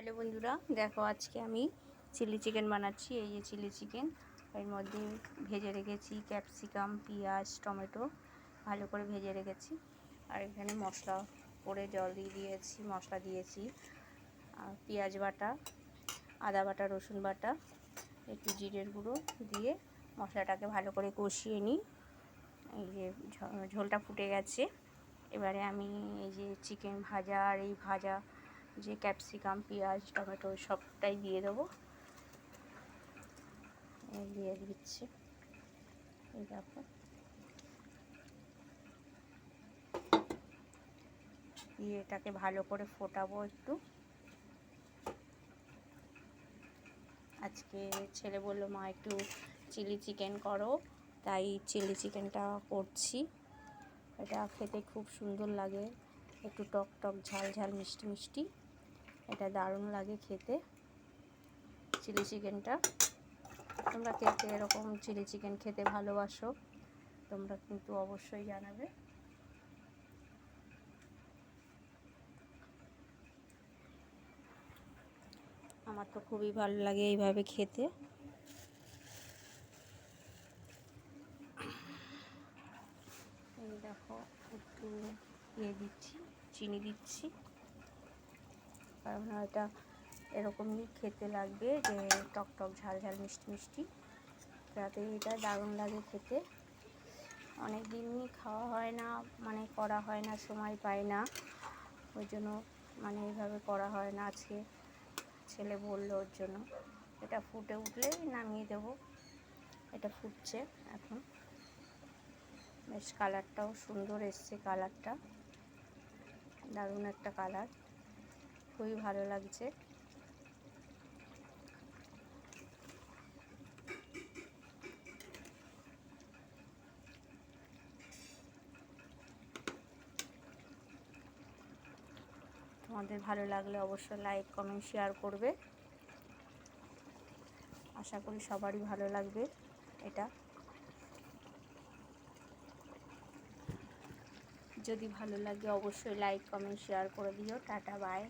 Hello বন্ধুরা, দেখো আজকে আমি চিলি চিকেন বানাচ্ছি, এই যে চিলি চিকেন। এর মধ্যে ভেজে রেখেছি ক্যাপসিকাম, পেঁয়াজ, টমেটো, ভালো করে ভেজে রেখেছি। আর এখানে মশলা করে জল দিয়ে দিয়েছি, মশলা দিয়েছি। আর পেঁয়াজ বাটা, আদা বাটা, রসুন বাটা, একটু জিরের গুঁড়ো দিয়ে মশলাটাকে ভালো করে কষিয়ে নিই। এই যে ঝোলটা ফুটে গেছে। এবারে আমি এই যে চিকেন ভাজা আর এই ভাজা যে ক্যাপসিকাম, পেঁয়াজ, টমেটো সবটাই দিয়ে দেবো। দিয়ে দিচ্ছি। এই দেখো। দিয়ে এটাকে ভালো করে ফোটাবো একটু। আজকে ছেলে বলল, মা, একটু চিলি চিকেন করো। তাই চিলি চিকেনটা করছি। এটা খেতে খুব সুন্দর লাগে। একটু টক টক, ঝাল ঝাল, মিষ্টি মিষ্টি। এটা দারুণ লাগে খেতে। চিলি চিকেনটা। তোমরা কে কে এরকম চিলি চিকেন খেতে ভালোবাসো, তোমরা কিন্তু অবশ্যই জানাবে। আমার তো খুবই ভালো লাগে এইভাবে খেতে। দেখো, একটু ইয়ে দিচ্ছি, চিনি দিচ্ছি। কারণ এটা এরকমই খেতে লাগবে যে টক টক, ঝাল ঝাল, মিষ্টি মিষ্টি। যাতে এটা দারুণ লাগে খেতে। অনেক দিনই খাওয়া হয় না মানে করা হয় না, সময় পায় না। ওই জন্য মানে এইভাবে করা হয় না। আজকে ছেলে বলল ওর জন্য। এটা ফুটে উঠলেই নামিয়ে দেব। এটা ফুটছে এখন। বেশ কালারটাও সুন্দর এসছে কালারটা দারুণ একটা কালার খুবই ভালো লাগছে। তোমাদের ভালো লাগলে অবশ্যই লাইক কমেন্ট শেয়ার করবে। আশা করি সবারই ভালো লাগবে এটা। যদি ভালো লাগে অবশ্যই লাইক কমেন্ট শেয়ার করে দিও। Tata bye